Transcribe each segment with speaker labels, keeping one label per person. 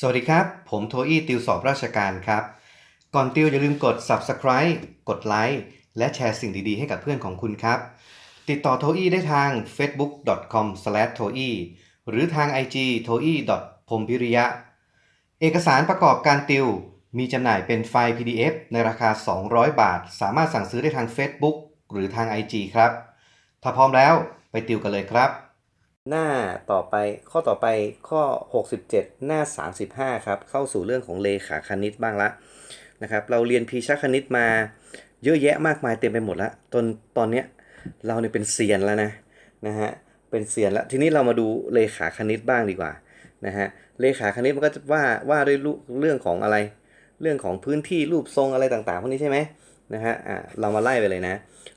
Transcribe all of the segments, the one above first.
Speaker 1: สวัสดีครับ ผมโทอี้ติวสอบราชการครับ ก่อนติวอย่าลืมกด subscribe กดไลค์และแชร์สิ่งดีๆ ให้กับเพื่อนของคุณครับ ติดต่อโทอี้ได้ทาง facebook.com t o e หรือทาง IG t o e p o m p i r i y a เอกสารประกอบการติว มีจำหน่ายเป็นไฟล์ PDF ในราคา 200 บาท สามารถสั่งซื้อได้ทาง Facebook หรือทาง IG ครับ ถ้าพร้อมแล้วไปติวกันเลยครับ
Speaker 2: หน้าต่อไปข้อต่อไปข้อ 67 หน้า 35 ครับ เข้าสู่เรื่องของเลขาคณิตบ้างละนะครับ เราเรียนพีชคณิตมาเยอะแยะมากมายเต็มไปหมดละตอนตอนเนี้ยเราเนี่ยเป็นเซียนแล้วนะนะฮะเป็นเซียนแล้วทีนี้เรามาดูเลขาคณิตบ้างดีกว่านะฮะเลขาคณิตมันก็จะว่าว่าด้วยเรื่องของอะไร เรื่องของพื้นที่รูปทรงอะไรต่างๆพวกนี้ใช่ไหมนะฮะอะเรามาไล่ไปเลยนะ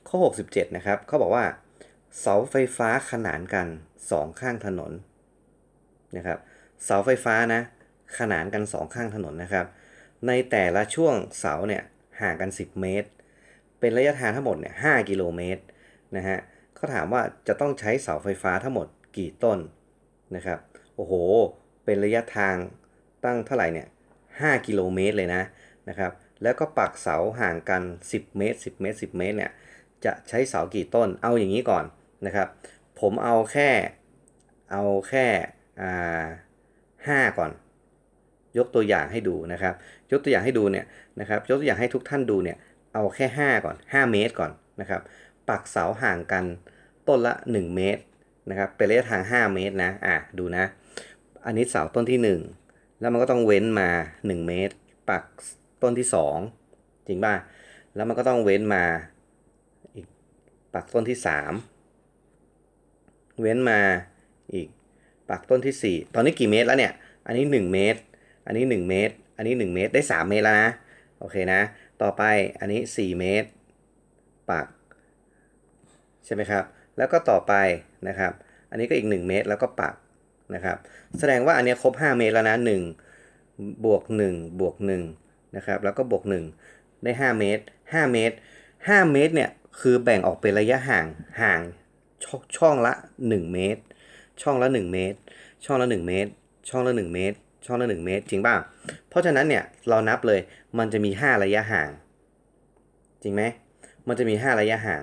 Speaker 2: ข้อ 67 นะครับเขาบอกว่า เสาไฟฟ้าขนานกันสองข้างถนนนะครับเสาไฟฟ้านะขนานกันสองข้างถนนนะครับ ในแต่ละช่วงเสาเนี่ยห่างกัน 10 เมตร เป็นระยะทางทั้งหมดเนี่ย5กิโลเมตรนะฮะเขาถามว่าจะต้องใช้เสาไฟฟ้าทั้งหมดกี่ต้นนะครับโอ้โห เป็นระยะทางตั้งเท่าไหร่เนี่ย5กิโลเมตรเลยนะนะครับ แล้วก็ปักเสาห่างกัน 10 เมตร 10 เมตร 10 เมตรเนี่ยจะใช้เสากี่ต้นเอาอย่างนี้ก่อน นะครับ ผมเอาแค่เอาแค่ห้าก่อน ยกตัวอย่างให้ดูนะครับ ยกตัวอย่างให้ดูเนี่ยนะครับ ยกตัวอย่างให้ทุกท่านดูเนี่ย เอาแค่ 5 ก่อน 5 เมตรก่อนนะครับ ปักเสาห่างกันต้นละ 1 เมตรนะครับเป็นระยะทาง 5 เมตรนะ อะ ดูนะ อันนี้เสาต้นที่ 1 แล้วมันก็ต้องเว้นมา 1 เมตร ปักต้นที่ 2 จริงป่ะ แล้วมันก็ต้องเว้นมา อีก ปักต้นที่ 3 เว้นมาอีกปักต้นที่ 4 ตอนนี้กี่เมตรแล้วเนี่ย อันนี้ 1 เมตร อันนี้ 1 เมตร อันนี้ 1 เมตร ได้ 3 เมตรแล้วนะ โอเคนะ ต่อไปอันนี้ 4 เมตร ปัก ใช่ไหมครับ แล้วก็ต่อไปนะครับ อันนี้ก็อีก 1 เมตร แล้วก็ปักนะครับ แสดงว่าอันนี้ครบ 5 เมตรแล้วนะ 1 บวก 1 บวก1นะครับ แล้วก็บวก 1 ได้ 5 เมตร 5 เมตร 5 เมตรเนี่ย คือแบ่งออกเป็นระยะห่าง ห่าง ชช่องละ 1 เมตร ช่องละ 1 เมตร ช่องละ 1 เมตร ช่องละ 1 เมตร ช่องละ 1 เมตร จริงป่ะเพราะฉะนั้นเนี่ยเรานับเลยมันจะมี 5 ระยะห่าง จริงไหมมันจะมี 5 ระยะห่าง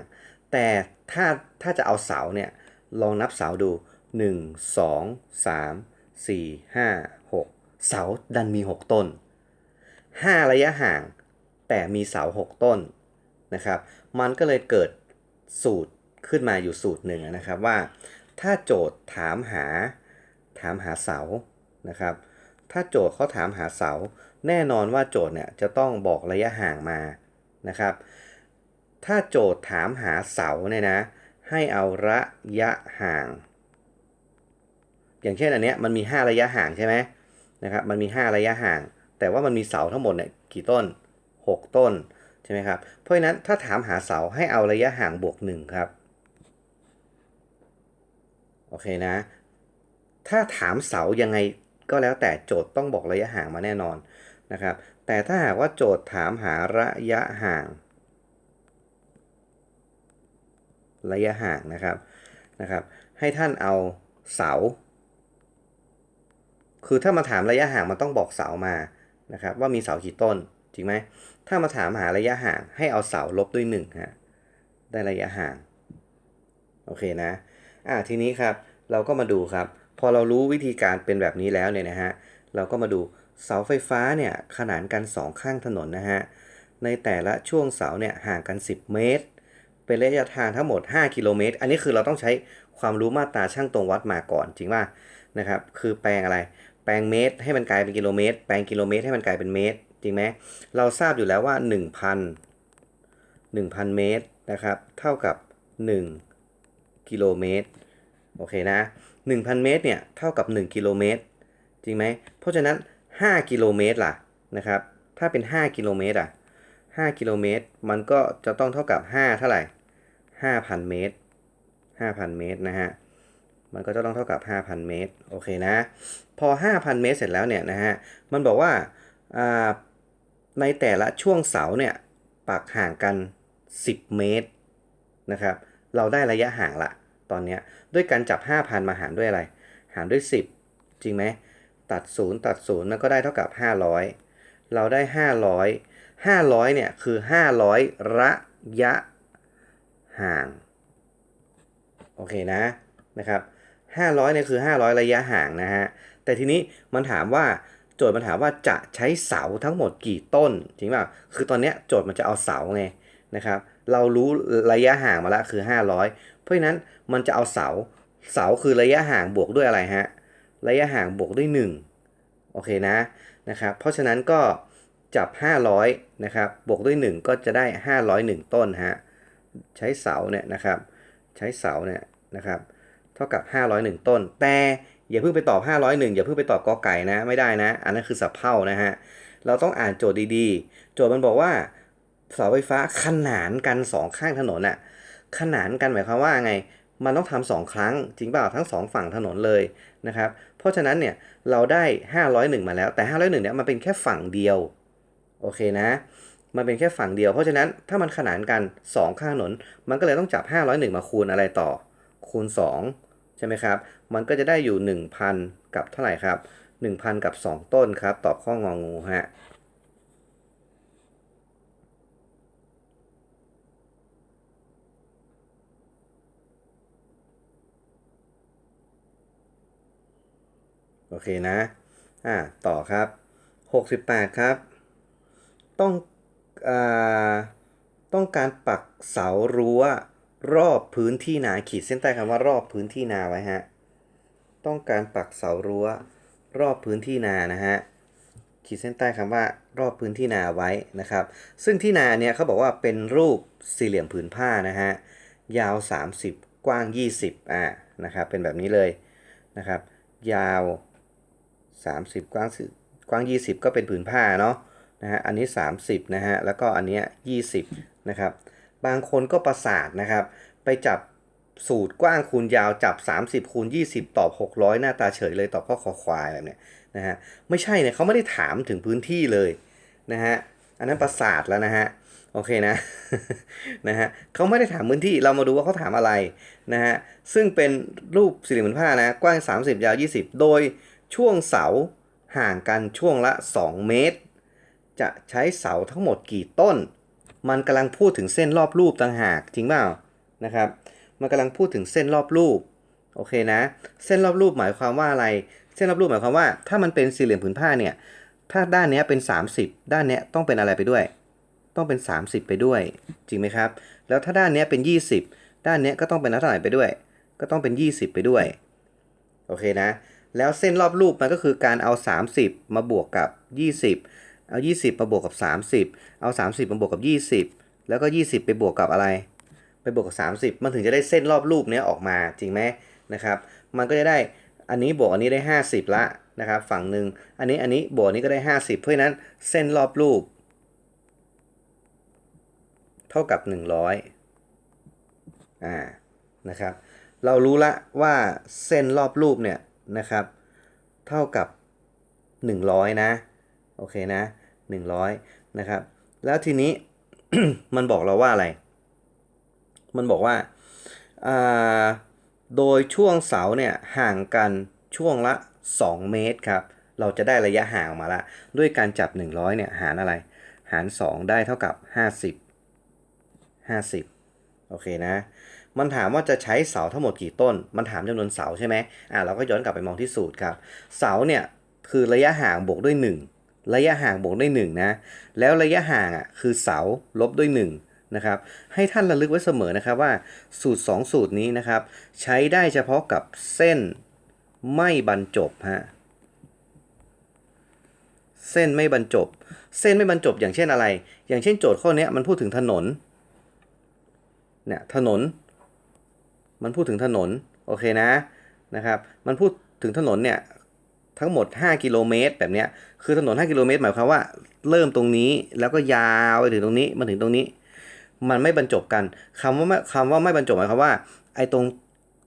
Speaker 2: แต่ถ้าถ้าจะเอาเสาเนี่ยลองนับเสาดู 1 2 3 4 5 6 เสาดันมี 6 ต้น 5 ระยะห่าง แต่มีเสา 6 ต้นนะครับ มันก็เลยเกิดสูตร ขึ้นมาอยู่สูตรหนึ่งนะครับว่า ถ้าโจทย์ถามหาถามหาเสานะครับ ถ้าโจทย์เขาถามหาเสา แน่นอนว่าโจทย์เนี่ยจะต้องบอกระยะห่างมานะครับ ถ้าโจทย์ถามหาเสาเนี่ยนะให้เอาระยะห่าง อย่างเช่นอันเนี้ยมันมี 5 ระยะห่างใช่ไหมนะครับมันมี 5 ระยะห่าง แต่ว่ามันมีเสาทั้งหมดเนี่ยกี่ต้น 6 ต้นใช่ไหมครับเพราะฉะนั้นถ้าถามหาเสาให้เอาระยะห่างบวก1ครับ โอเคนะ ถ้าถามเสายังไงก็แล้วแต่โจทย์ต้องบอกระยะห่างมาแน่นอนนะครับ แต่ถ้าหากว่าโจทย์ถามหาระยะห่าง ระยะห่างนะครับนะครับ ให้ท่านเอาเสา คือถ้ามาถามระยะห่างมันต้องบอกเสามานะครับ ว่ามีเสากี่ต้นจริงไหมถ้ามาถามหาระยะห่างให้เอาเสาลบด้วย1ฮะได้ระยะห่าง โอเคนะ อ่าทีนี้ครับเราก็มาดูครับ พอเรารู้วิธีการเป็นแบบนี้แล้วเนี่ยนะฮะเราก็มาดูเสาไฟฟ้าเนี่ยขนานกัน 2 ข้างถนนนะฮะในแต่ละช่วงเสาเนี่ยห่างกัน 10 เมตร เป็นระยะทางทั้งหมด 5 กิโลเมตร อันนี้คือเราต้องใช้ความรู้มาตราช่างตรงวัดมาก่อนจริงป่ะนะครับคือแปลงอะไร แปลงเมตรให้มันกลายเป็นกิโลเมตร แปลงกิโลเมตรให้มันกลายเป็นเมตร จริงไหมเราทราบอยู่แล้วว่า 1,000 1,000 เมตรนะครับเท่ากับ 1 กิโลเมตรโอเคนะ 1,000 เมตรเนี่ยเท่ากับ 1 กิโลเมตร จริงไหม เพราะฉะนั้น 5 กิโลเมตรล่ะนะครับ ถ้าเป็น 5 กิโลเมตรอะ5กิโลเมตรมันก็จะต้องเท่ากับ 5 เท่าไหร่ 5,000 เมตร 5,000 เมตรนะฮะ มันก็จะต้องเท่ากับ 5,000 เมตร โอเคนะ พอ 5,000 เมตรเสร็จแล้วเนี่ยนะฮะ มันบอกว่าในแต่ละช่วงเสาเนี่ยปักห่างกัน 10 เมตรนะครับ เราได้ระยะห่างละ ตอนนี้ด้วยการจับ 5,000 มาหารด้วยอะไร หารด้วย 10 จริงไหม ตัด 0 ตัด 0 มันก็ได้เท่ากับ 500 เราได้ 500 500 เนี่ย คือ 500 ระยะห่าง โอเคนะ นะครับ 500 เนี่ยคือ 500 ระยะห่างนะฮะ แต่ทีนี้มันถามว่าโจทย์มันถามว่าจะใช้เสาทั้งหมดกี่ต้น จริงป่าคือตอนเนี้ยโจทย์มันจะเอาเสาไงนะครับ เรารู้ระยะห่างมาละคือ 500 เพราะฉะนั้นมันจะเอาเสา เสาคือระยะห่างบวกด้วยอะไรฮะ ระยะห่างบวกด้วย 1 โอเคนะนะครับ เพราะฉะนั้นก็จับ 500นะครับ บวกด้วย 1 ก็จะได้ 501 ต้นฮะ ใช้เสาเนี่ยนะครับ ใช้เสาเนี่ยนะครับ เท่ากับ 501 ต้น แต่อย่าเพิ่งไปตอบ 501 อย่าเพิ่งไปตอบกอไก่นะ ไม่ได้นะ อันนั้นคือสับเพ่านะฮะ เราต้องอ่านโจทย์ดีๆ โจทย์มันบอกว่า เสาไฟฟ้าขนานกันสองข้างถนนอะขนานกันหมายความว่าไง มันต้องทำสองครั้ง จริงเปล่าทั้งสองฝั่งถนนเลยนะครับ เพราะฉะนั้นเนี่ยเราได้ 501 มาแล้วแต่ 501เนี่ยมันเป็นแค่ฝั่งเดียวโอเคนะ มันเป็นแค่ฝั่งเดียว เพราะฉะนั้นถ้ามันขนานกัน 2 ข้างถนน มันก็เลยต้องจับ 501 มาคูณอะไรต่อ คูณ 2 ใช่ไหมครับ มันก็จะได้อยู่ 1,000 กับเท่าไหร่ครับ 1,000 กับ 2 ต้นครับ ตอบข้ององูฮะ โอเคนะ อ่า ต่อครับ 68 ครับ ต้องอ่าต้องการปักเสารั้วรอบพื้นที่นาขีดเส้นใต้คำว่ารอบพื้นที่นาไว้ฮะ ต้องการปักเสารั้วรอบพื้นที่นานะฮะ ขีดเส้นใต้คำว่ารอบพื้นที่นาไว้นะครับ ซึ่งที่นาเนี่ยเขาบอกว่าเป็นรูปสี่เหลี่ยมผืนผ้านะฮะ ยาว 30 กว้าง 20อ่านะครับ เป็นแบบนี้เลยนะครับ ยาว 30 กว้างกว้าง 20 ก็เป็นผืนผ้าเนาะนะฮะอันนี้ 30นะฮะแล้วก็อันเนี้ย20นะครับบางคนก็ประสาทนะครับ ไปจับสูตรกว้างคูณยาวจับ 30คูณ20 ตอบ 600 หน้าตาเฉยเลยตอบข้อคอควายแบบเนี้ยนะฮะไม่ใช่เนี่ยเขาไม่ได้ถามถึงพื้นที่เลยนะฮะอันนั้นประสาทแล้วนะฮะโอเคนะนะฮะเขาไม่ได้ถามพื้นที่เรามาดูว่าเขาถามอะไรนะฮะซึ่งเป็นรูปสี่เหลี่ยมผืนผ้านะกว้าง 30 ยาว 20 โดย ช่วงเสาห่างกันช่วงละ 2 เมตร จะใช้เสาทั้งหมดกี่ต้น มันกำลังพูดถึงเส้นรอบรูปต่างหากจริงเปล่านะครับ มันกำลังพูดถึงเส้นรอบรูปโอเคนะ เส้นรอบรูปหมายความว่าอะไร เส้นรอบรูปหมายความว่า ถ้ามันเป็นสี่เหลี่ยมผืนผ้าเนี่ย ถ้าด้านเนี้ยเป็น 30 ด้านเนี้ยต้องเป็นอะไรไปด้วย ต้องเป็น 30 ไปด้วย จริงไหมครับ แล้วถ้าด้านเนี้ยเป็น 20 ด้านเนี้ยก็ต้องเป็นเท่าไหร่ไปด้วย ก็ต้องเป็น 20 ไปด้วย โอเคนะ แล้วเส้นรอบรูปมันก็คือการเอา 30 มาบวกกับ 20 เอา 20 มาบวกกับ 30 เอา 30 มาบวกกับ 20 แล้วก็ 20 ไปบวกกับอะไร ไปบวกกับ 30 มันถึงจะได้เส้นรอบรูปเนี้ยออกมาจริงไหมนะครับ มันก็จะได้อันนี้บวกอันนี้ได้ 50 ละนะครับ ฝั่งหนึ่งอันนี้อันนี้บวกอันนี้ก็ได้ 50 เพราะฉะนั้นเส้นรอบรูป เท่ากับ 100อ่านะครับ เรารู้ละว่าเส้นรอบรูปเนี่ย นะครับ เท่ากับ 100 นะ โอเคนะ 100 นะครับ แล้วทีนี้มันบอกเราว่าอะไร มันบอกว่าาโดยช่วงเสาเนี่ยห่างกันช่วงละ 2 เมตรครับ เราจะได้ระยะห่างออกมาละ ด้วยการจับ 100เนี่ยหารอะไร หาร 2 ได้เท่ากับ 50 50 โอเคนะ มันถามว่าจะใช้เสาทั้งหมดกี่ต้น มันถามจำนวนเสาใช่ไหมอ่าเราก็ย้อนกลับไปมองที่สูตรครับ เสาเนี่ยคือระยะห่างบวกด้วย 1 ระยะห่างบวกด้วย1นะ แล้วระยะห่างอะคือเสาลบด้วย1นะครับ ให้ท่านระลึกไว้เสมอนะครับว่าสูตร 2 สูตรนี้นะครับ ใช้ได้เฉพาะกับเส้นไม่บรรจบฮะ เส้นไม่บรรจบ เส้นไม่บรรจบอย่างเช่นอะไร อย่างเช่นโจทย์ข้อนี้มันพูดถึงถนน เนี่ยถนน มันพูดถึงถนนโอเคนะนะครับ มันพูดถึงถนนเนี่ยทั้งหมด 5 กิโลเมตรแบบเนี้ยคือถนน 5 กิโลเมตรหมายความว่า เริ่มตรงนี้แล้วก็ยาวไปถึงตรงนี้มาถึงตรงนี้ มันไม่บรรจบกันคำว่าไม่คำว่าไม่บรรจบหมายความว่าไอ้ตรง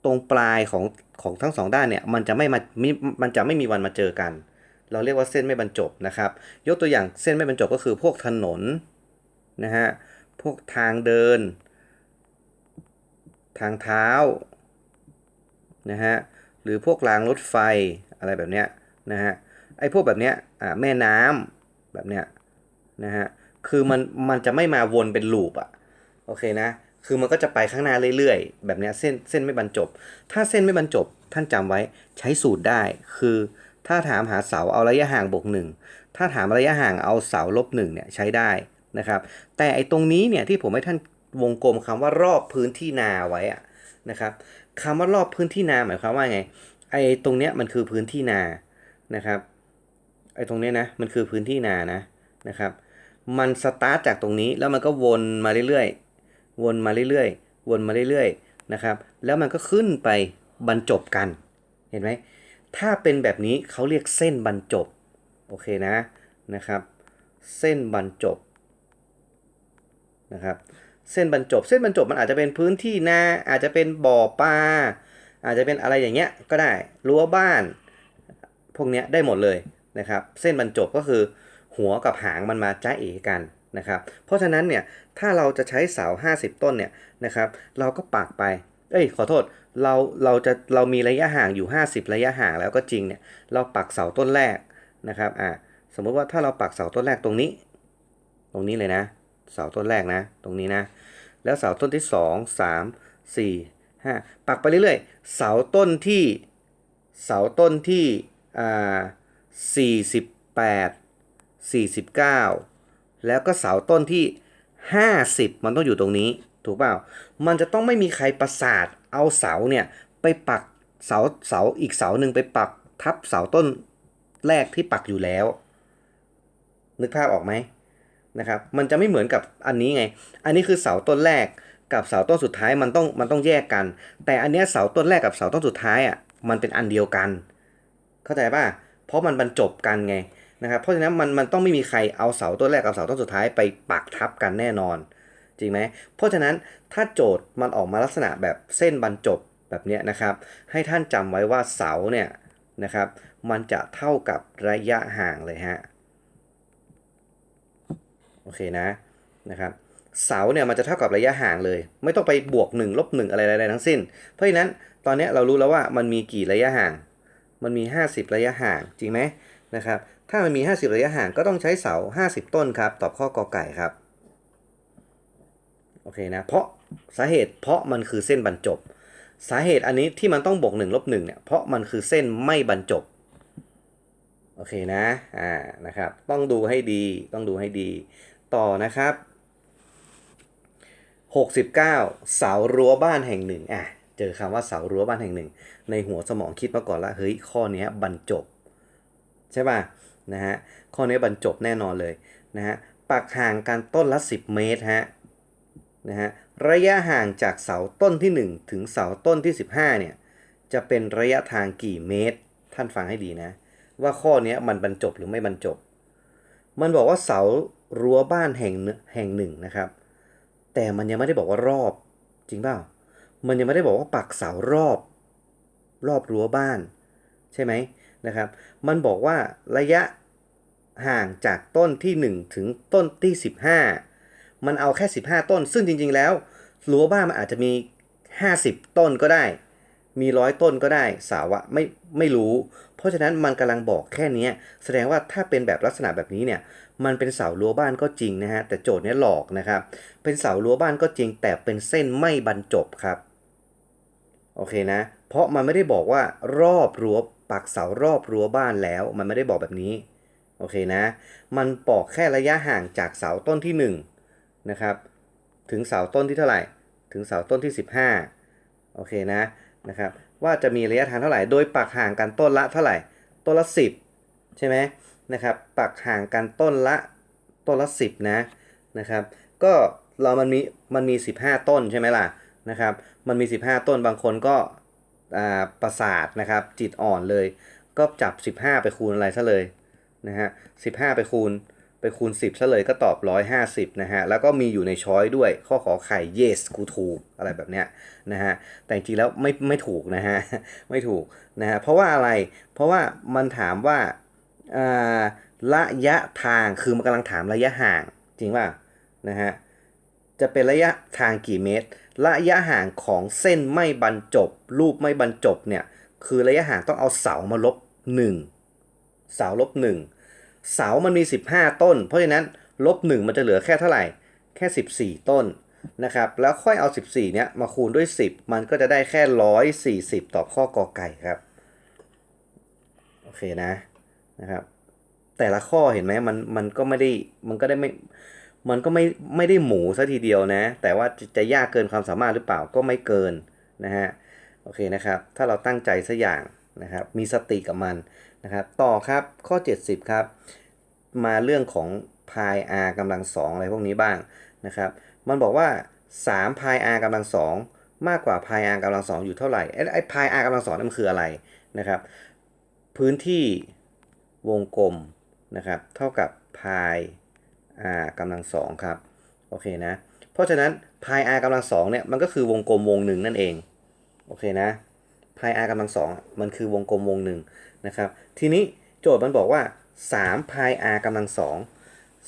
Speaker 2: ตรงปลายของของทั้งสองด้านเนี่ยมันจะไม่มามิมันจะไม่มีวันมาเจอกัน เราเรียกว่าเส้นไม่บรรจบนะครับ ยกตัวอย่างเส้นไม่บรรจบก็คือพวกถนนนะฮะพวกทางเดิน ทางเท้านะฮะหรือพวกรางรถไฟอะไรแบบเนี้ยนะฮะไอ้พวกแบบเนี้ยอ่าแม่น้ำแบบเนี้ยนะฮะคือมันมันจะไม่มาวนเป็นลูปอะโอเคนะ คือมันก็จะไปข้างหน้าเรื่อยๆ แบบเนี้ยเส้นเส้นไม่บรรจบ ถ้าเส้นไม่บรรจบท่านจำไว้ใช้สูตรได้ คือถ้าถามหาเสาเอาระยะห่างบวกหนึ่งถ้าถามระยะห่างเอาเสาลบหนึ่งเนี่ยใช้ได้นะครับ แต่ไอ้ตรงนี้เนี่ยที่ผมให้ท่าน วงกลมคำว่ารอบพื้นที่นาไว้อะนะครับคำว่ารอบพื้นที่นาหมายความว่าไงไอ้ตรงเนี้ยมันคือพื้นที่นานะครับไอ้ตรงเนี้ยนะมันคือพื้นที่นานะนะครับ มันสตาร์ทจากตรงนี้แล้วมันก็วนมาเรื่อยๆวนมาเรื่อยๆวนมาเรื่อยๆนะครับ แล้วมันก็ขึ้นไปบรรจบกันเห็นไหมถ้าเป็นแบบนี้เขาเรียกเส้นบรรจบโอเคนะนะครับ เส้นบรรจบนะครับ เส้นบรรจบ เส้นบรรจบมันอาจจะเป็นพื้นที่นาอาจจะเป็นบ่อปลาอาจจะเป็นอะไรอย่างเงี้ยก็ได้รั้วบ้าน พวกเนี้ยได้หมดเลยนะครับ เส้นบรรจบก็คือ หัวกับหางมันมาจ้าเอกันนะครับ เพราะฉะนั้นเนี่ยถ้าเราจะใช้เสา 50 ต้นเนี่ยนะครับเราก็ปักไป เอ้ยขอโทษเราเราจะเรามีระยะห่างอยู่ 50 ระยะห่างแล้วก็จริงเนี่ยเราปักเสาต้นแรกนะครับอ่าสมมุติว่าถ้าเราปักเสาต้นแรกตรงนี้ ตรงนี้เลยนะ เสาต้นแรกนะ ตรงนี้นะ แล้วเสาต้นที่ 2 3 4 5 ปักไปเรื่อยๆ เสาต้นที่ เสาต้นที่อ่า48 49 แล้วก็เสาต้นที่ 50 มันต้องอยู่ตรงนี้ถูกเปล่า มันจะต้องไม่มีใครประสาทเอาเสาเนี่ยไปปักเสาเสาอีกเสาหนึ่งไปปักทับเสาต้นแรกที่ปักอยู่แล้ว นึกภาพออกไหม นะครับมันจะไม่เหมือนกับอันนี้ไง อันนี้คือเสาต้นแรกกับเสาต้นสุดท้ายมันต้องมันต้องแยกกัน แต่อันเนี้ยเสาต้นแรกกับเสาต้นสุดท้ายอะมันเป็นอันเดียวกัน เข้าใจป่ะเพราะมันบรรจบกันไงนะครับเพราะฉะนั้นมันมันต้องไม่มีใครเอาเสาต้นแรกกับเสาต้นสุดท้ายไปปักทับกันแน่นอน จริงไหมเพราะฉะนั้นถ้าโจทย์มันออกมาลักษณะแบบเส้นบรรจบแบบเนี้ยนะครับ ให้ท่านจำไว้ว่าเสาเนี่ยนะครับ มันจะเท่ากับระยะห่างเลยฮะ โอเคนะนะครับเสาเนี่ยมันจะเท่ากับระยะห่างเลย ไม่ต้องไปบวก1ลบ1อะไรใดๆทั้งสิ้น เพราะฉะนั้นตอนนี้เรารู้แล้วว่ามันมีกี่ระยะห่าง มันมี 50 ระยะห่างจริงไหมนะครับถ้ามันมี 50 ระยะห่างก็ต้องใช้เสา 50 ต้นครับ ตอบข้อกอไก่ครับโอเคนะเพราะสาเหตุเพราะมันคือเส้นบรรจบ สาเหตุอันนี้ที่มันต้องบวก1ลบ1เนี่ยเพราะมันคือเส้นไม่บรรจบโอเคนะอ่านะครับต้องดูให้ดีต้องดูให้ดี ต่อนะครับ 69 เสารั้วบ้านแห่งหนึ่งอะเจอคำว่าเสารั้วบ้านแห่งหนึ่ง ในหัวสมองคิดมาก่อนละเฮ้ยข้อนี้บรรจบ ใช่ป่ะนะฮะข้อนี้บรรจบแน่นอนเลยนะฮะปักห่างกันต้นละ 10 เมตรฮะนะฮะระยะห่างจากเสาต้นที่ 1 ถึงเสาต้นที่ 15เนี่ยจะเป็นระยะทางกี่เมตร ท่านฟังให้ดีนะ ว่าข้อนี้มันบรรจบหรือไม่บรรจบ มันบอกว่าเสา รั้วบ้านแห่งหนึ่งแห่งหนึ่งนะครับ แต่มันยังไม่ได้บอกว่ารอบ จริงเปล่ามันยังไม่ได้บอกว่าปักเสารอบ รอบรั้วบ้าน ใช่ไหมนะครับ มันบอกว่าระยะห่างจากต้นที่ 1 ถึงต้นที่ 15 มันเอาแค่ 15 ต้น ซึ่งจริง ๆ แล้วรั้วบ้านมันอาจจะมี 50 ต้นก็ได้ มีร้อยต้นก็ได้สาวะไม่ไม่รู้ เพราะฉะนั้นมันกำลังบอกแค่นี้แสดงว่าถ้าเป็นแบบลักษณะแบบนี้เนี่ยมันเป็นเสารั้วบ้านก็จริงนะฮะแต่โจทย์เนี้ยหลอกนะครับ เป็นเสารั้วบ้านก็จริง แต่เป็นเส้นไม่บรรจบครับโอเคนะ เพราะมันไม่ได้บอกว่ารอบรั้วปักเสารอบรั้วบ้านแล้ว มันไม่ได้บอกแบบนี้โอเคนะ มันบอกแค่ระยะห่างจากเสาต้นที่ 1นงนะครับ ถึงเสาต้นที่เท่าไหร่ ถึงเสาต้นที่ 15 โอเคนะ นะครับว่าจะมีระยะทางเท่าไหร่ โดยปักห่างกันต้นละเท่าไหร่ ต้นละ 10 ใช่ไหมนะครับ ปักห่างกันต้นละต้นละ 10 นะนะครับ ก็เรามันมีมันมี 15 ต้นใช่ไหมล่ะนะครับ มันมี 15 ต้นบางคนก็อ่าประสาทนะครับจิตอ่อนเลย ก็จับ 15 ไปคูณอะไรซะเลยนะฮะ15ไปคูณ ไปคูณ 10ซะเลยก็ตอบ 150 นะฮะ แล้วก็มีอยู่ในช้อยด้วยข้อขอไข่ yes กูถูก อะไรแบบเนี้ยนะฮะ แต่จริงแล้วไม่ไม่ถูกนะฮะ ไม่ถูกนะฮะ เพราะว่าอะไร เพราะว่ามันถามว่าระยะทาง คือมันกำลังถามระยะห่าง จริงป่ะ นะฮะ จะเป็นระยะทางกี่เมตร ระยะห่างของเส้นไม่บรรจบ รูปไม่บรรจบเนี่ย คือระยะห่างต้องเอาเสามาลบ 1 เสาลบหนึ่ง เสามันมี 15 ต้น เพราะฉะนั้นลบหนึ่งมันจะเหลือแค่เท่าไหร่ แค่ 14 ต้นนะครับ แล้วค่อยเอา 14 เนี้ยมาคูณด้วย 10 มันก็จะได้แค่ 140 ต่อข้อกอไก่ครับ โอเคนะนะครับ แต่ละข้อเห็นไหมมันมันก็ไม่ได้มันก็ได้ไม่มันก็ไม่ไม่ได้หมูซะทีเดียวนะ แต่ว่าจะจะยากเกินความสามารถหรือเปล่าก็ไม่เกินนะฮะโอเคนะครับ ถ้าเราตั้งใจสักอย่างนะครับ มีสติกับมัน นะครับ ต่อครับข้อ 70 ครับ มาเรื่องของพาย r กำลังสองอะไรพวกนี้บ้างนะครับ มันบอกว่า3พาย r กำลังสองมากกว่าพาย r กำลังสองอยู่เท่าไหร่ไอ้ไอ้พาย r กำลังสองนั่นมันคืออะไรนะครับ พื้นที่วงกลมนะครับ เท่ากับพาย r กำลังสองครับ โอเคนะ เพราะฉะนั้นพาย r กำลังสองเนี่ยมันก็คือวงกลมวงหนึ่งนั่นเอง โอเคนะพาย r กำลังสองมันคือวงกลมวงหนึ่ง นะครับทีนี้โจทย์มันบอกว่า3พาย r กำลังสอง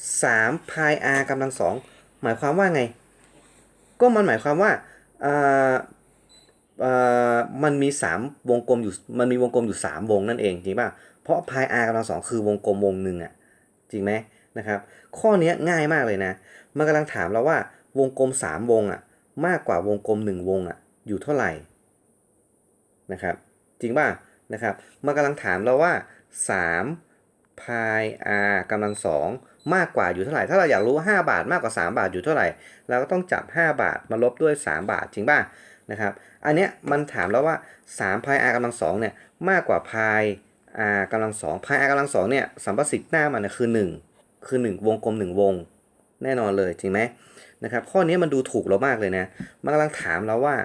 Speaker 2: 3พาย r กำลังสองหมายความว่าไง ก็มันหมายความว่าาามันมี 3 วงกลมอยู่มันมีวงกลมอยู่ 3 วงนั่นเองจริงป่ะเพราะพาย r กำลังสองคือวงกลมวงหนึ่งอะจริงไหมนะครับข้อนี้ง่ายมากเลยนะมันกำลังถามเราว่าวงกลม 3 วงอะมากกว่าวงกลม 1 วงอะอยู่เท่าไหร่นะครับจริงป่ะ นะครับ มันกำลังถามเราว่า3พาย r กำลังสองมากกว่าอยู่เท่าไหร่ ถ้าเราอยากรู้ว่า 5 บาทมากกว่า 3 บาทอยู่เท่าไหร่ เราก็ต้องจับ 5 บาทมาลบด้วย 3 บาทจริงป่ะนะครับ อันเนี้ยมันถามแล้วว่า3พาย r กำลังสองเนี่ยมากกว่าพาย r กำลังสองพาย r กำลังสองเนี่ยสัมประสิทธิ์หน้ามันนะคือ 1 คือ 1 วงกลม 1 วง แน่นอนเลยจริงไหมนะครับ ข้อนี้มันดูถูกเรามากเลยนะ มันกำลังถามเราว่า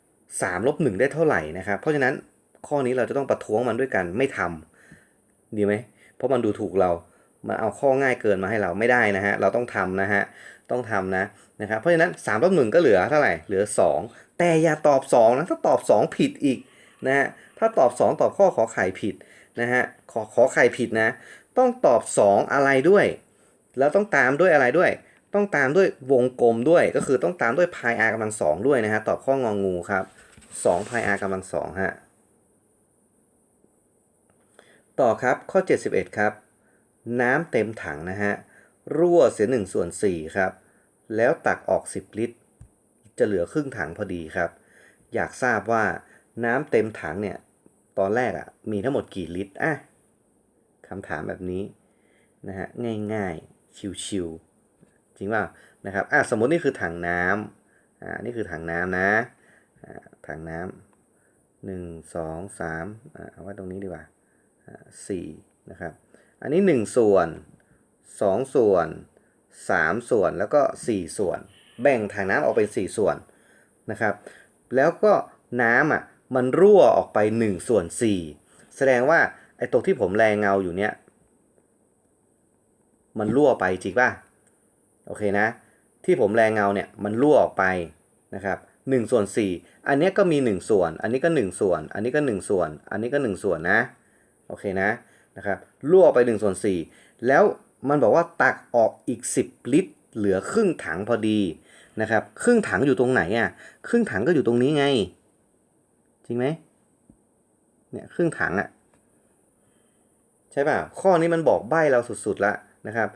Speaker 2: 3ลบ1ได้เท่าไหร่นะครับ เพราะฉะนั้น ข้อนี้เราจะต้องประท้วงมันด้วยกันไม่ทำดีไหมเพราะมันดูถูกเรามันเอาข้อง่ายเกินมาให้เราไม่ได้นะฮะเราต้องทำนะฮะต้องทำนะนะครับเพราะฉะนั้น3ลบ1ก็เหลือเท่าไหร่เหลือ 2 แต่อย่าตอบ 2 นะ ถ้าตอบ 2 ผิดอีกนะฮะถ้าตอบ 2 ตอบข้อขอไข่ผิดนะฮะขอขอไข่ผิดนะ ต้องตอบ 2 อะไรด้วย แล้วต้องตามด้วยอะไรด้วย ต้องตามด้วยวงกลมด้วยก็คือต้องตามด้วยพาย r กำลังสองด้วยนะฮะตอบข้ององูครับ2พาย r กำลังสองฮะ ต่อครับข้อ 71 ครับ น้ำเต็มถังนะฮะ รั่วเสีย1ส่วน4ครับ แล้วตักออก 10 ลิตร จะเหลือครึ่งถังพอดีครับ อยากทราบว่าน้ำเต็มถังเนี่ย ตอนแรกอะ่ะ มีทั้งหมดกี่ลิตรอะคำถามแบบนี้นะฮะง่ายๆชิวๆจริงว่านะครับอะสมมตินี่คือถังน้ำอ่านี่คือถังน้ำนะอ่าถังน้ำหนึ่งสองสามอ่าเอาไว้ตรงนี้ดีกว่า อ่าสี่นะครับ อันนี้ 1 ส่วน 2 ส่วน 3 ส่วนแล้วก็ 4 ส่วน แบ่งถังน้ำออกเป็น 4 ส่วนนะครับ แล้วก็น้ำอะมันรั่วออกไป 1 ส่วน 4 แสดงว่าไอ้ตรงที่ผมแรงเงาอยู่เนี้ยมันรั่วไปจริงป่ะโอเคนะ ที่ผมแรงเงาเนี่ยมันรั่วออกไปนะครับ1ส่วน4 อันนี้ก็มี 1 ส่วน อันนี้ก็ 1 ส่วน อันนี้ก็ 1 ส่วน อันนี้ก็ 1 ส่วนนะ โอเคนะนะครับรั่วไป1ส่วน4แล้วมันบอกว่าตักออกอีก 10 ลิตร เหลือครึ่งถังพอดีนะครับครึ่งถังอยู่ตรงไหนอะครึ่งถังก็อยู่ตรงนี้ไง จริงไหมเนี่ยครึ่งถังอะใช่ป่ะข้อนี้มันบอกใบ้เราสุดๆละนะครับ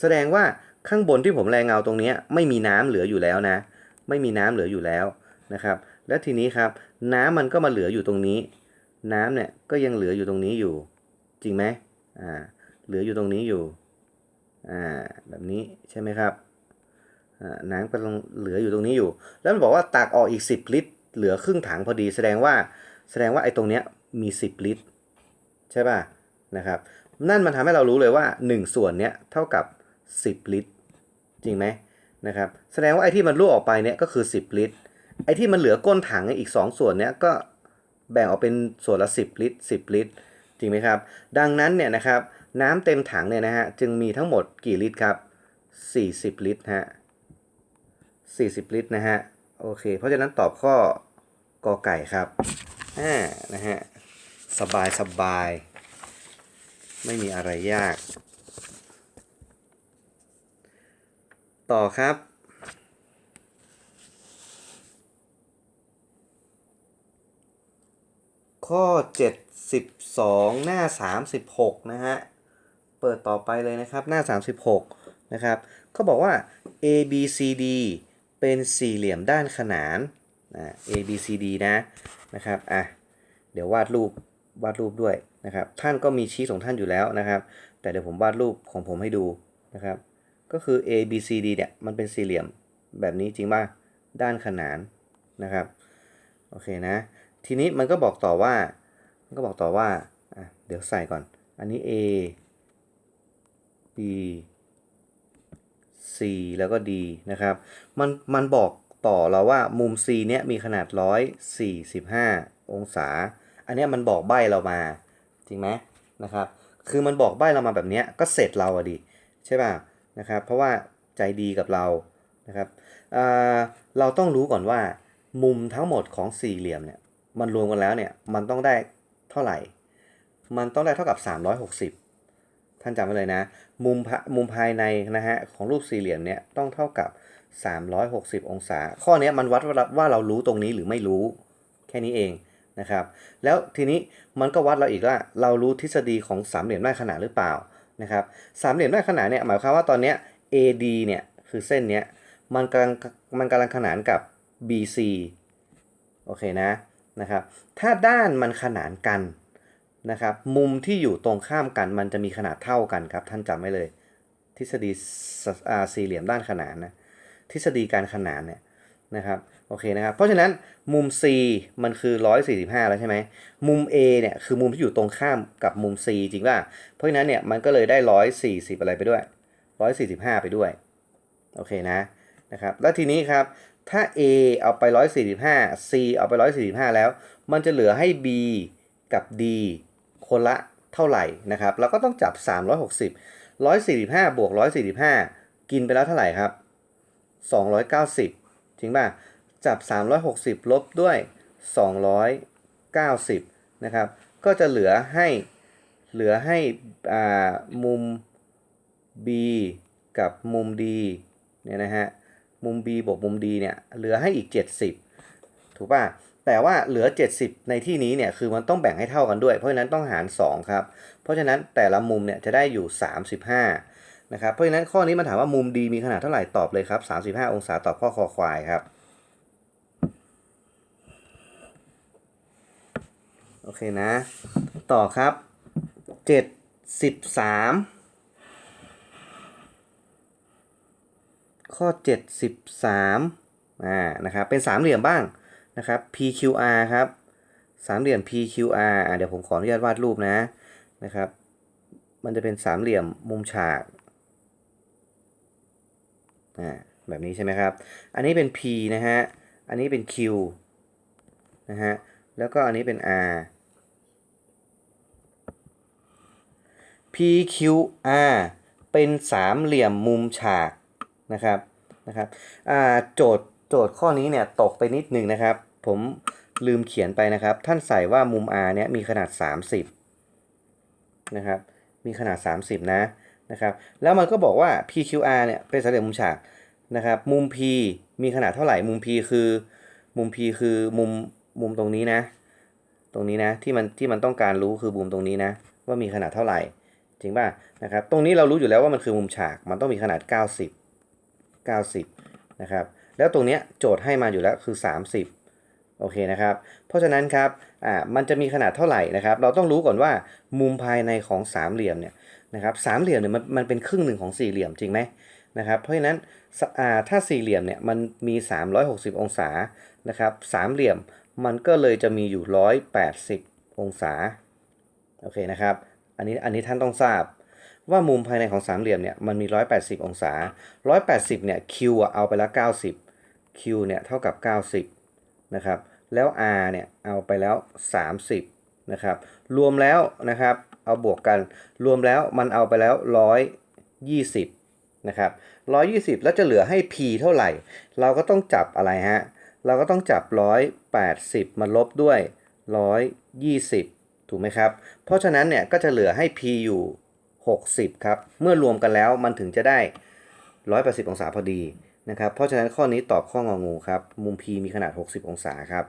Speaker 2: แสดงว่าข้างบนที่ผมแรงเงาตรงนี้ไม่มีน้ำเหลืออยู่แล้วนะ ไม่มีน้ำเหลืออยู่แล้วนะครับ และทีนี้ครับ น้ำมันก็มาเหลืออยู่ตรงนี้ น้ำเนี่ยก็ยังเหลืออยู่ตรงนี้อยู่ จริงไหมอ่าเหลืออยู่ตรงนี้อยู่อ่าแบบนี้ใช่ไหมครับอ่าน้ำก็ลงเหลืออยู่ตรงนี้อยู่ แล้วมันบอกว่าตักออกอีก 10 ลิตร เหลือครึ่งถังพอดี แสดงว่าแสดงว่าไอ้ตรงเนี้ยมี 10 ลิตร ใช่ป่ะนะครับนั่นมันทำให้เรารู้เลยว่า 1 ส่วนเนี้ยเท่ากับ 10 ลิตร จริงไหมนะครับแสดงว่าไอ้ที่มันรั่วออกไปเนี่ยก็คือ 10 ลิตรไอ้ที่มันเหลือก้นถังอีก 2 ส่วนเนี้ยก็ แบ่งออกเป็นส่วนละ 10 ลิตร 10 ลิตร จริงไหมครับ ดังนั้นเนี่ยนะครับน้ำเต็มถังเนี่ยนะฮะจึงมีทั้งหมดกี่ลิตรครับ 40 ลิตรฮะ40 ลิตรนะฮะโอเค เพราะฉะนั้นตอบข้อกอไก่ครับอ่านะฮะสบายสบาย ไม่มีอะไรยาก ต่อครับ ข้อ 72 หน้า 36 นะฮะ เปิดต่อไปเลยนะครับ หน้า 36 นะครับเขาบอกว่า A B C D เป็นสี่เหลี่ยมด้านขนานอ่า A B C D นะ นะครับ อะ เดี๋ยววาดรูป วาดรูปด้วยนะครับ ท่านก็มีชี้ของท่านอยู่แล้วนะครับ แต่เดี๋ยวผมวาดรูปของผมให้ดูนะครับ ก็คือ A B C D เนี่ย มันเป็นสี่เหลี่ยมแบบนี้จริงป่ะ ด้านขนานนะครับ โอเคนะ ทีนี้มันก็บอกต่อว่า มันก็บอกต่อว่าอะเดี๋ยวใส่ก่อน อันนี้ A B C แล้วก็ D นะครับ มัน มันบอกต่อเราว่ามุม C เนี้ยมีขนาด 145 องศา อันเนี้ยมันบอกใบเรามา จริงไหมนะครับ คือมันบอกใบเรามาแบบเนี้ยก็เสร็จเราอะดิ ใช่ป่ะ นะครับ เพราะว่าใจดีกับเรา นะครับอ่าเราต้องรู้ก่อนว่า มุมทั้งหมดของสี่เหลี่ยมเนี่ย มันรวมกันแล้วเนี่ย มันต้องได้เท่าไหร่ มันต้องได้เท่ากับ 360 ท่านจำไว้เลยนะ มุมมุมภายในนะฮะของรูปสี่เหลี่ยมเนี่ยต้องเท่ากับ 360 องศา ข้อเนี้ยมันวัดว่าเรารู้ตรงนี้หรือไม่รู้ แค่นี้เองนะครับ แล้วทีนี้มันก็วัดเราอีกว่า เรารู้ทฤษฎีของสามเหลี่ยมด้านขนานหรือเปล่านะครับ สามเหลี่ยมด้านขนานเนี่ยหมายความว่าตอนเนี้ย AD เนี่ยคือเส้นเนี้ยมันกำลังมันกำลังขนานกับ BC โอเคนะ นะครับ ถ้าด้านมันขนานกันนะครับ มุมที่อยู่ตรงข้ามกันมันจะมีขนาดเท่ากันครับ ท่านจำไว้เลย ทฤษฎีสี่เหลี่ยมด้านขนานนะทฤษฎีการขนานเนี่ยนะครับโอเคนะครับ เพราะฉะนั้นมุม C มันคือ 145 แล้วใช่ไหมมุม A เนี่ยคือมุมที่อยู่ตรงข้ามกับมุม C จริงป่ะเพราะฉะนั้นเนี่ยมันก็เลยได้ 140 อะไรไปด้วย 145 ไปด้วยโอเคนะนะครับแล้วทีนี้ครับ ถ้า A เอาไป 145 C เอาไป 145 แล้ว มันจะเหลือให้ B กับ D คนละเท่าไหร่นะครับ เราก็ต้องจับ 360 145 บวก 145 กินไปแล้วเท่าไหร่ครับ 290 จริงป่ะ จับ 360 ลบด้วย 290 นะครับ ก็จะเหลือให้ เหลือให้อ่ามุม B กับมุม D เนี่ยนะฮะ มุม B บวกมุม D เนี่ยเหลือให้อีก 70 ถูกป่ะ แต่ว่าเหลือ 70 ในที่นี้เนี่ยคือมันต้องแบ่งให้เท่ากันด้วย เพราะฉะนั้นต้องหาร 2 ครับ เพราะฉะนั้นแต่ละมุมเนี่ยจะได้อยู่ 35 นะครับ เพราะฉะนั้นข้อนี้มันถามว่ามุม D มีขนาดเท่าไหร่ตอบเลยครับ 35 องศาตอบข้อคอควายครับ โอเคนะ ต่อครับ73 ข้อ 73อ่านะครับเป็นสามเหลี่ยมบ้างนะครับ PQR ครับสามเหลี่ยม PQR อ่าเดี๋ยวผมขออนุญาตวาดรูปนะนะครับ มันจะเป็นสามเหลี่ยมมุมฉากอ่าแบบนี้ใช่ไหมครับ อันนี้เป็น P นะฮะ อันนี้เป็น Q นะฮะ แล้วก็อันนี้เป็น R PQR เป็นสามเหลี่ยมมุมฉาก นะครับนะครับอ่าโจทย์โจทย์ข้อนี้เนี่ยตกไปนิดหนึ่งนะครับ ผมลืมเขียนไปนะครับ ท่านใส่ว่ามุม R เนี่ยมีขนาด 30นะครับมีขนาด 30 นะนะครับแล้วมันก็บอกว่า PQR เนี่ยเป็นสามเหลี่ยมมุมฉากนะครับมุม P มีขนาดเท่าไหร่มุม P คือมุม P คือมุมมุมตรงนี้นะ ตรงนี้นะที่มันที่มันต้องการรู้คือมุมตรงนี้นะ ว่ามีขนาดเท่าไหร่ จริงป่ะนะครับตรงนี้เรารู้อยู่แล้วว่ามันคือมุมฉาก มันต้องมีขนาด 90 90นะครับแล้วตรงเนี้ยโจทย์ให้มาอยู่แล้วคือ 30โอเคนะครับเพราะฉะนั้นครับอ่ามันจะมีขนาดเท่าไหร่นะครับ เราต้องรู้ก่อนว่ามุมภายในของสามเหลี่ยมเนี่ยนะครับสามเหลี่ยมเนี่ยมันมันเป็นครึ่งหนึ่งของสี่เหลี่ยมจริงไหมนะครับเพราะฉะนั้นอ่าถ้าสี่เหลี่ยมเนี่ยมันมี 360 องศานะครับสามเหลี่ยมมันก็เลยจะมีอยู่ 180 องศาโอเคนะครับอันนี้อันนี้ท่านต้องทราบ ว่ามุมภายในของสามเหลี่ยมเนี่ยมันมี 180 องศา 180 เนี่ย Q อะเอาไปแล้ว 90 Q เนี่ยเท่ากับ 90 นะครับ แล้ว R เนี่ยเอาไปแล้ว 30 นะครับ รวมแล้วนะครับ เอาบวกกัน รวมแล้วมันเอาไปแล้ว 120 นะครับ 120 แล้วจะเหลือให้ P เท่าไหร่ เราก็ต้องจับอะไรฮะ เราก็ต้องจับ 180 มาลบด้วย 120 ถูกไหมครับ เพราะฉะนั้นเนี่ยก็จะเหลือให้ P อยู่ 60 ครับ เมื่อรวมกันแล้วมันถึงจะได้ 180 องศาพอดีนะครับ เพราะฉะนั้นข้อนี้ตอบข้ององูครับ มุม P มีขนาด 60 องศาครับ